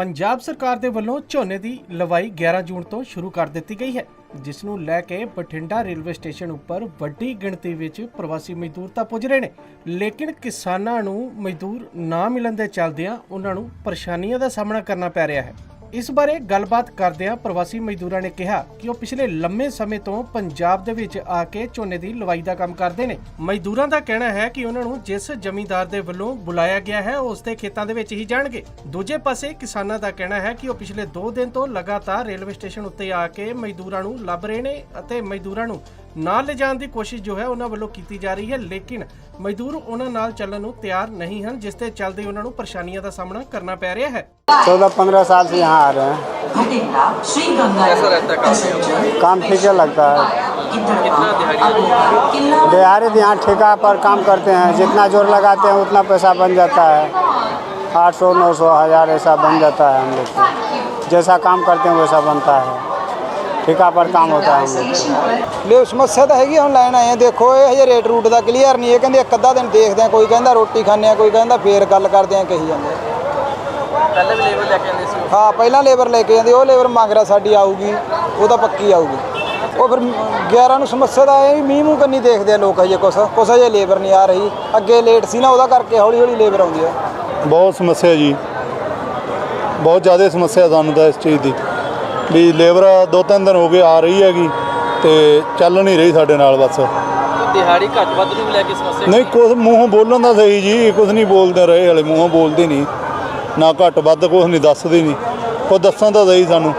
ਪੰਜਾਬ ਸਰਕਾਰ ਦੇ ਵੱਲੋਂ ਝੋਨੇ ਦੀ ਲਵਾਈ 11 ਜੂਨ ਤੋਂ ਸ਼ੁਰੂ ਕਰ ਦਿੱਤੀ ਗਈ ਹੈ, ਜਿਸ ਨੂੰ ਲੈ ਕੇ ਬਠਿੰਡਾ ਰੇਲਵੇ ਸਟੇਸ਼ਨ ਉੱਪਰ ਵੱਡੀ ਗਿਣਤੀ ਵਿੱਚ ਪ੍ਰਵਾਸੀ ਮਜ਼ਦੂਰ ਤਾਂ ਪੁੱਜ ਰਹੇ ਨੇ, ਲੇਕਿਨ ਕਿਸਾਨਾਂ ਨੂੰ ਮਜ਼ਦੂਰ ਨਾ ਮਿਲਣ ਦੇ ਚੱਲਦਿਆਂ ਉਹਨਾਂ ਨੂੰ ਪਰੇਸ਼ਾਨੀਆਂ ਦਾ ਸਾਹਮਣਾ ਕਰਨਾ ਪੈ ਰਿਹਾ ਹੈ। ਇਸ ਬਾਰੇ ਗੱਲਬਾਤ ਕਰਦਿਆਂ ਪ੍ਰਵਾਸੀ ਮਜ਼ਦੂਰਾਂ ਨੇ ਕਿਹਾ ਕਿ ਉਹ ਪਿਛਲੇ ਲੰਮੇ ਸਮੇਂ ਤੋਂ ਪੰਜਾਬ ਦੇ ਵਿੱਚ ਆ ਕੇ ਝੋਨੇ ਦੀ ਲਵਾਈ ਦਾ ਕੰਮ ਕਰਦੇ ਨੇ। ਮਜ਼ਦੂਰਾਂ ਦਾ ਕਹਿਣਾ ਹੈ ਕਿ ਉਹਨਾਂ ਨੂੰ ਜਿਸ ਜ਼ਮੀਂਦਾਰ ਦੇ ਵੱਲੋਂ ਬੁਲਾਇਆ ਗਿਆ ਹੈ ਉਸ ਦੇ ਖੇਤਾਂ ਦੇ ਵਿੱਚ ਹੀ ਜਾਣਗੇ। ਦੂਜੇ ਪਾਸੇ ਕਿਸਾਨਾਂ ਦਾ ਕਹਿਣਾ ਹੈ ਕਿ ਉਹ ਪਿਛਲੇ 2 ਦਿਨ ਤੋਂ ਲਗਾਤਾਰ ਰੇਲਵੇ ਸਟੇਸ਼ਨ ਉੱਤੇ ਆ ਕੇ ਮਜ਼ਦੂਰਾਂ ਨੂੰ ਲੱਭ ਰਹੇ ਨੇ ਅਤੇ ਮਜ਼ਦੂਰਾਂ ਨੂੰ ਨਾਲ ਲਿਜਾਣ ਦੀ ਕੋਸ਼ਿਸ਼ ਜੋ ਹੈ ਉਹਨਾਂ ਵੱਲੋਂ ਕੀਤੀ ਜਾ ਰਹੀ ਹੈ ਲੇਕਿਨ ਮਜ਼ਦੂਰ ਉਹਨਾਂ ਨਾਲ ਚੱਲਣ ਨੂੰ ਤਿਆਰ ਨਹੀਂ ਹਨ ਜਿਸ ਦੇ ਚੱਲਦੇ ਉਹਨਾਂ ਨੂੰ ਪਰੇਸ਼ਾਨੀਆਂ ਦਾ ਸਾਹਮਣਾ ਕਰਨਾ ਪੈ ਰਿਹਾ ਹੈ चौदह पंद्रह साल से यहाँ आ रहे हैं भटिंडा श्री गंगा कैसा रहता है काम? काम ठीक है लगता है कितना दिहाड़ी किला दिहाड़ी यहाँ ठेका पर काम करते हैं जितना जोर लगाते हैं उतना पैसा बन जाता है आठ सौ नौ सौ हज़ार ऐसा बन जाता है हम लोग को जैसा काम करते हैं वैसा बनता है ठेका पर काम होता है हम लोग को ਲੈ ਸਮੱਸਿਆ ਤਾਂ ਹੈਗੀ ਆ, ਹੁਣ ਲੈਣ ਆਏ ਆ ਦੇਖੋ ਇਹ ਹਜੇ ਰੇਟ ਰੂਟ ਦਾ ਕਲੀਅਰ ਨਹੀਂ ਇਹ ਕਹਿੰਦੇ ਇੱਕ ਅੱਧਾ ਦਿਨ ਦੇਖਦੇ ਆ ਕੋਈ ਕਹਿੰਦਾ ਰੋਟੀ ਖਾਂਦੇ ਆ ਕੋਈ ਕਹਿੰਦਾ ਫੇਰ ਗੱਲ ਕਰਦੇ ਆ ਕਹੀ ਜਾਂਦੇ ਆ। ਪਹਿਲੇ ਵੀ ਲੇਬਰ ਲੈ ਕੇ ਆਉਂਦੇ ਸੀ ਹਾਂ ਪਹਿਲਾਂ ਲੇਬਰ ਲੈ ਕੇ ਜਾਂਦੇ ਉਹ ਲੇਬਰ ਮੰਗ ਰਿਹਾ ਸਾਡੀ ਆਊਗੀ ਉਹ ਤਾਂ ਪੱਕੀ ਆਊਗੀ ਉਹ ਫਿਰ 11 ਨੂੰ ਸਮੱਸਿਆ ਦਾ ਇਹ ਵੀ ਮੀਂਹ ਮੂੰਹ ਕੰਨੀ ਦੇਖਦੇ ਆ ਲੋਕ ਹਜੇ ਕੁਛ ਕੁਛ ਹਜੇ ਲੇਬਰ ਨਹੀਂ ਆ ਰਹੀ ਅੱਗੇ ਲੇਟ ਸੀ ਨਾ ਉਹਦਾ ਕਰਕੇ ਹੌਲੀ ਹੌਲੀ ਲੇਬਰ ਆਉਂਦੀ ਆ ਬਹੁਤ ਸਮੱਸਿਆ ਜੀ ਬਹੁਤ ਜ਼ਿਆਦਾ ਸਮੱਸਿਆ ਸਾਨੂੰ ਤਾਂ ਇਸ ਚੀਜ਼ ਦੀ ਵੀ ਲੇਬਰ ਦੋ ਤਿੰਨ ਦਿਨ ਹੋ ਗਏ ਆ ਰਹੀ ਹੈਗੀ ਤੇ ਚੱਲ ਨਹੀਂ ਰਹੀ ਸਾਡੇ ਨਾਲ ਬਸ। ਦਿਹਾੜੀ ਘੱਟ ਵੱਧ ਨੂੰ ਵੀ ਲੈ ਕੇ ਸਮੱਸਿਆ ਨਹੀਂ ਕੁਝ ਮੂੰਹੋਂ ਬੋਲਣ ਦਾ ਸਹੀ ਜੀ ਕੁਝ ਨਹੀਂ ਬੋਲਦੇ ਰਹੇ ਹਲੇ ਮੂੰਹੋਂ ਬੋਲਦੇ ਨਹੀਂ। ਨਾ ਘੱਟ ਵੱਧ ਕੁਝ ਨਹੀਂ ਦੱਸਦੇ ਨਹੀਂ। ਉਹ ਦੱਸਣ ਤਾਂ ਸਹੀ ਸਾਨੂੰ।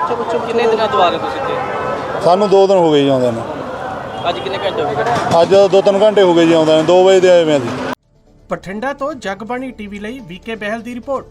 ਕਿੰਨੇ ਦਿਨਾਂ ਤੋਂ ਆ ਰਹੇ ਤੁਸੀਂ ਇੱਥੇ? ਸਾਨੂੰ ਦੋ ਦਿਨ ਹੋ ਗਏ ਜੀ ਆਉਂਦੇ ਨੂੰ। ਅੱਜ ਕਿੰਨੇ ਘੰਟੇ ਹੋ ਗਏ ਅੱਜ ਦੋ ਤਿੰਨ ਘੰਟੇ ਹੋ ਗਏ ਜੀ ਆਉਂਦੇ ਨੂੰ 2 ਵਜੇ ਦੇ ਆਏ ਮੈਂ ਜੀ। ਬਠਿੰਡਾ ਤੋਂ ਜਗਬਾਣੀ ਟੀਵੀ ਲਈ ਵੀਕੇ ਬਹਿਲ ਦੀ ਰਿਪੋਰਟ।